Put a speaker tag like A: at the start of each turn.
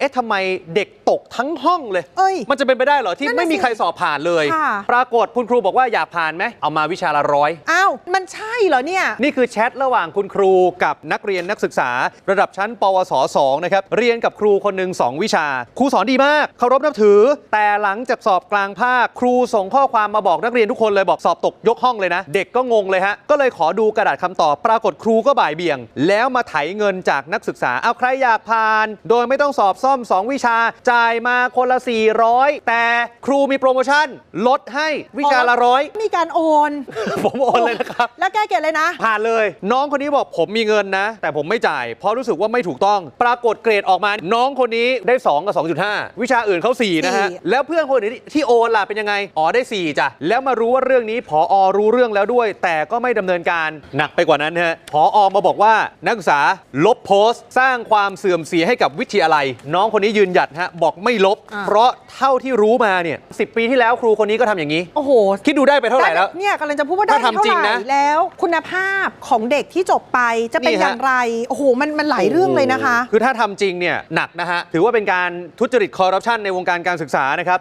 A: เอ๊ะทำไมเด็กตกทั้งห้องเลย
B: เอ้ย
A: มันจะเป็นไปได้เหรอที่
B: นั่นน่ะ
A: ไม่มี
B: สิ
A: ใครสอบผ่านเลย
B: ค่ะ
A: ปรากฏคุณครูบอกว่าอยากผ่านไหมเอามาวิชาละร้อย
B: อ้าว มันใช่เหรอเนี่ย
A: นี่คือแชทระหว่างคุณครูกับนักเรียนนักศึกษา ระดับชั้น ปวส 2 นะครับ เรียนกับครูคนหนึ่ง2 วิชา ครูสอนดีมากเคารพนับถือ แต่หลังจากสอบกลางภาค ครูส่งข้อความมาบอกนักเรียนทุกคนเลยบอกสอบตกยกห้องเลยนะ เด็กก็งงเลยฮะ ก็เลยขอดูกระดาษคำตอบ ปรากฏครูก็บ่ายเบี่ยง แล้วมาไถเงินจากนักศึกษาเอาใครอยากผ่าน โดยไม่ต้องสอบซ่อม2 วิชา จ่ายมาคนละ 400 แต่ครูมีโปรโมชั่น ลดให้วิชาละร้อย
B: มีการโอน
A: ผมโอนเลยนะครับ
B: แล้วแก้เกรดเลยนะ
A: ผ่านเลย น้องคนนี้บอกผมมีเงินนะ แต่ผมไม่จ่าย เพราะรู้สึกว่าไม่ถูกต้อง ปรากฏเกรดออกมา น้องคนนี้ได้ 2 กับ 2.5 วิชาอื่นเขา4นะฮะ
B: สี่
A: แล้วเพื่อนคนอื่นที่โอนล่ะเป็นยังไง อ๋อได้ 4จ้ะ แล้วมารู้ว่าเรื่องนี้ผอรู้เรื่องแล้วด้วย แต่ก็ไม่ดำเนินการหนักไปกว่านั้นฮะผอมาบอกว่านักศึกษาลบโพสต์ สร้างความเสื่อมเสียให้กับวิทยาลัยน้องคนนี้ยืนหยัดฮะบอกไม่ลบ
B: อ่า
A: เพราะเท่าที่รู้มาเนี่ยสิปีที่แล้วครูคนนี้ก็ทำอย่างนี้
B: โอ้โห
A: คิดดูได้ไปเท่าไหร่แล้ว
B: เนี่ยกำลังจะพูดว่าได้
A: ถ้าทำจริงนะ
B: เท่าไหแล้ว คุณภาพของเด็กที่จบไปจะเป็น
A: นี่ฮะ
B: อย่างไร โอ้โห มันมันหลายเรื่องเลยนะคะ
A: คือถ้าทำจริงเนี่ยหนักนะฮะ ถือว่าเป็นการทุจริตคอร์รัปชันในวงการการศึกษานะครับ